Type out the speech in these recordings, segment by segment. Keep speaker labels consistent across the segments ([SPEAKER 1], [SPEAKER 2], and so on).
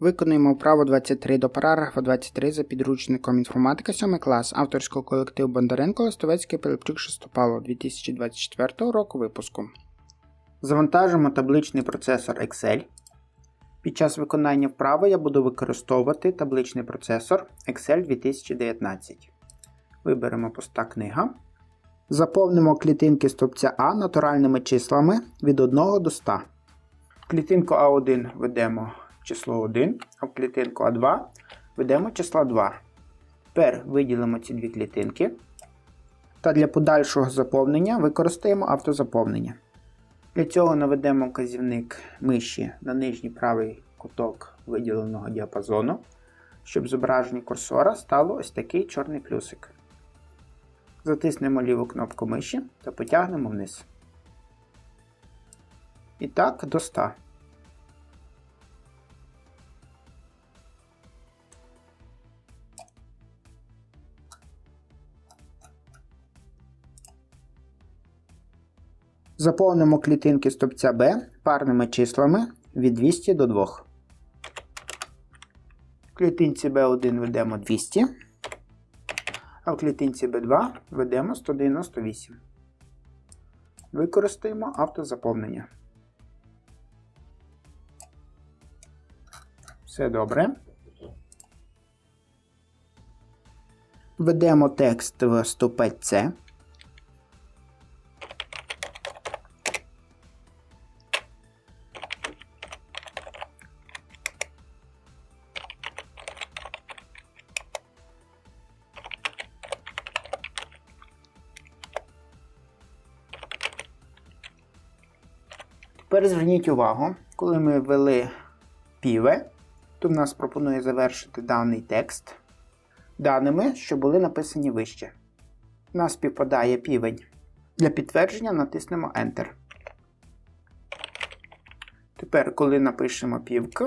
[SPEAKER 1] Виконуємо вправу 23 до параграфа 23 за підручником інформатика 7 клас авторського колективу Бондаренко Листовецький Пилипчук Шестопало 2024 року випуску. Завантажимо табличний процесор Excel. Під час виконання вправи я буду використовувати табличний процесор Excel 2019. Виберемо пуста книга. Заповнимо клітинки стовпця А натуральними числами від 1 до 100. Клітинку А1 введемо число 1, а в клітинку А2 введемо число 2. Тепер виділимо ці дві клітинки. Та для подальшого заповнення використаємо автозаповнення. Для цього наведемо вказівник миші на нижній правий куток виділеного діапазону, щоб зображення курсора стало ось такий чорний плюсик. Затиснемо ліву кнопку миші та потягнемо вниз. І так до 100. Заповнимо клітинки стовпця B парними числами від 200 до 2. В клітинці B1 ведемо 200, а в клітинці B2 ведемо 198. Використаємо автозаповнення. Все добре. Введемо текст в ступець C. Тепер зверніть увагу, коли ми ввели піве, то в нас пропонує завершити даний текст даними, що були написані вище. У нас співпадає півень. Для підтвердження натиснемо Enter. Тепер, коли напишемо півк,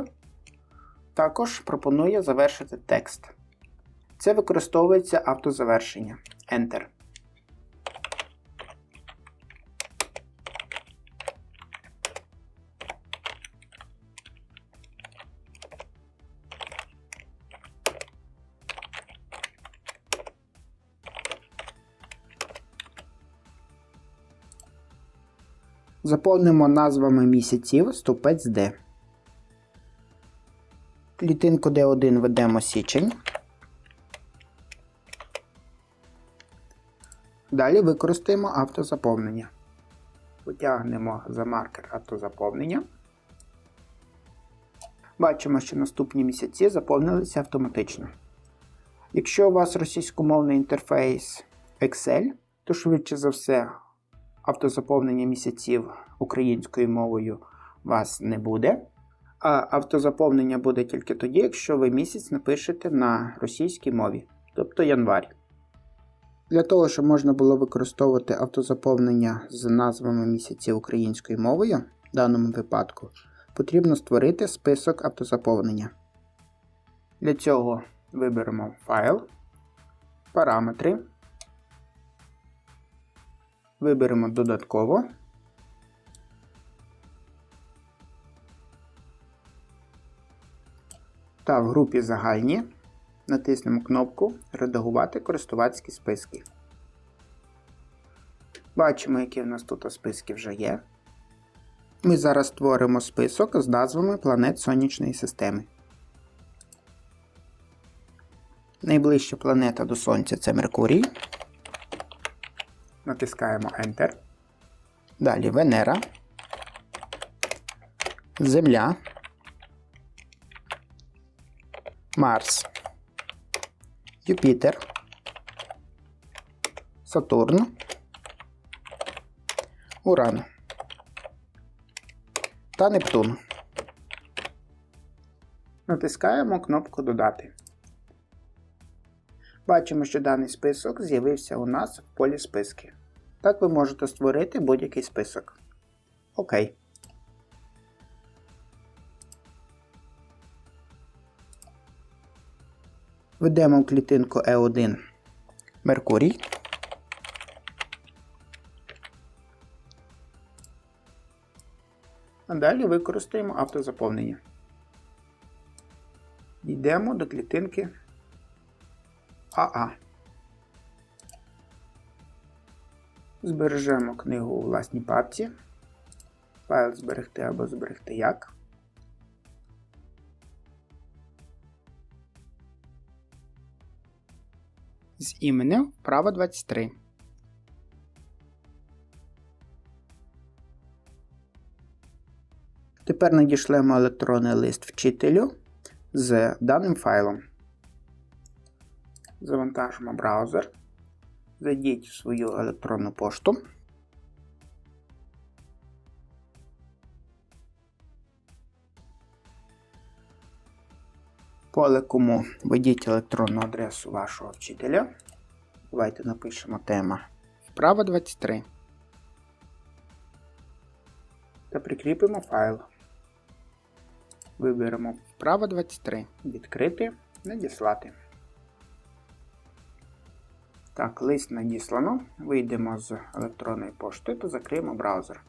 [SPEAKER 1] також пропонує завершити текст. Це використовується автозавершення Enter. Заповнимо назвами місяців ступець D. Клітинку D1 ведемо січень. Далі використаємо автозаповнення. Потягнемо за маркер автозаповнення. Бачимо, що наступні місяці заповнилися автоматично. Якщо у вас російськомовний інтерфейс Excel, то швидше за все автозаповнення місяців українською мовою вас не буде. А автозаповнення буде тільки тоді, якщо ви місяць напишете на російській мові, тобто январь. Для того, щоб можна було використовувати автозаповнення з назвами місяців українською мовою, в даному випадку, потрібно створити список автозаповнення. Для цього виберемо файл, параметри. Виберемо додатково. Та в групі загальні натиснемо кнопку Редагувати користувацькі списки. Бачимо, які в нас тут списки вже є. Ми зараз створимо список з назвами планет Сонячної системи. Найближча планета до Сонця це Меркурій. Натискаємо Enter. Далі Венера. Земля. Марс. Юпітер. Сатурн. Уран. Та Нептун. Натискаємо кнопку Додати. Бачимо, що даний список з'явився у нас в полі списки. Так ви можете створити будь-який список. Окей. Введемо в клітинку E1 Меркурій. А далі використаємо автозаповнення. Йдемо до клітинки АА. Збережемо книгу у власній папці. Файл зберегти або зберегти як. З іменем вправо 23. Тепер надішлемо електронний лист вчителю з даним файлом. Завантажимо браузер. Зайдіть в свою електронну пошту. Поле кому введіть електронну адресу вашого вчителя. Давайте напишемо тема. Вправо 23. Та прикріпимо файл. Виберемо вправо 23. Відкрити, надіслати. Так, лист надіслано. Вийдемо з електронної пошти та закриємо браузер.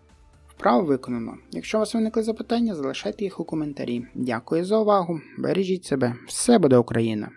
[SPEAKER 1] Вправо виконано. Якщо у вас виникли запитання, залишайте їх у коментарі. Дякую за увагу. Бережіть себе. Все буде Україна!